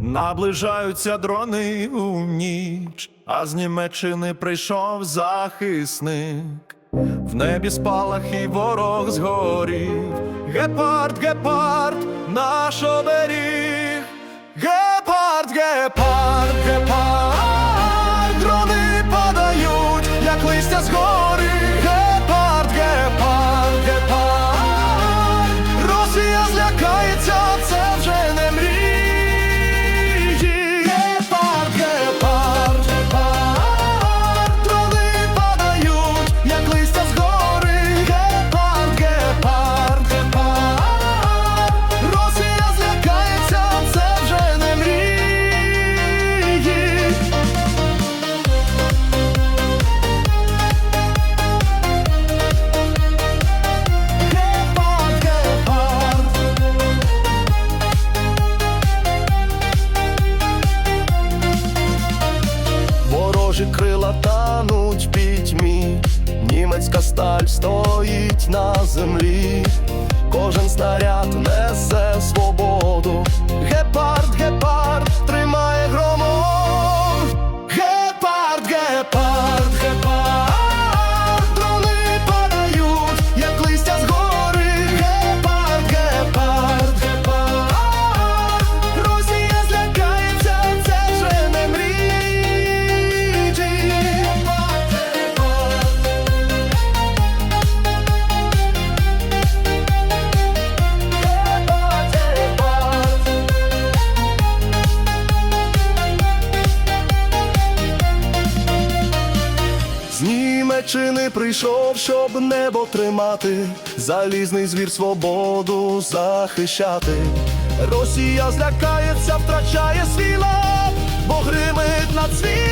Наближаються дрони у ніч, а з Німеччини прийшов захисник. В небі спалах і ворог згорів. Гепард, гепард, наш оберіг. Гепард, гепард, гепард, дрони падають, як листя з. Стоїть на землі, Німеччини прийшов, щоб небо тримати, залізний звір свободу захищати. Росія злякається, втрачає свій лад, бо гримить над світом.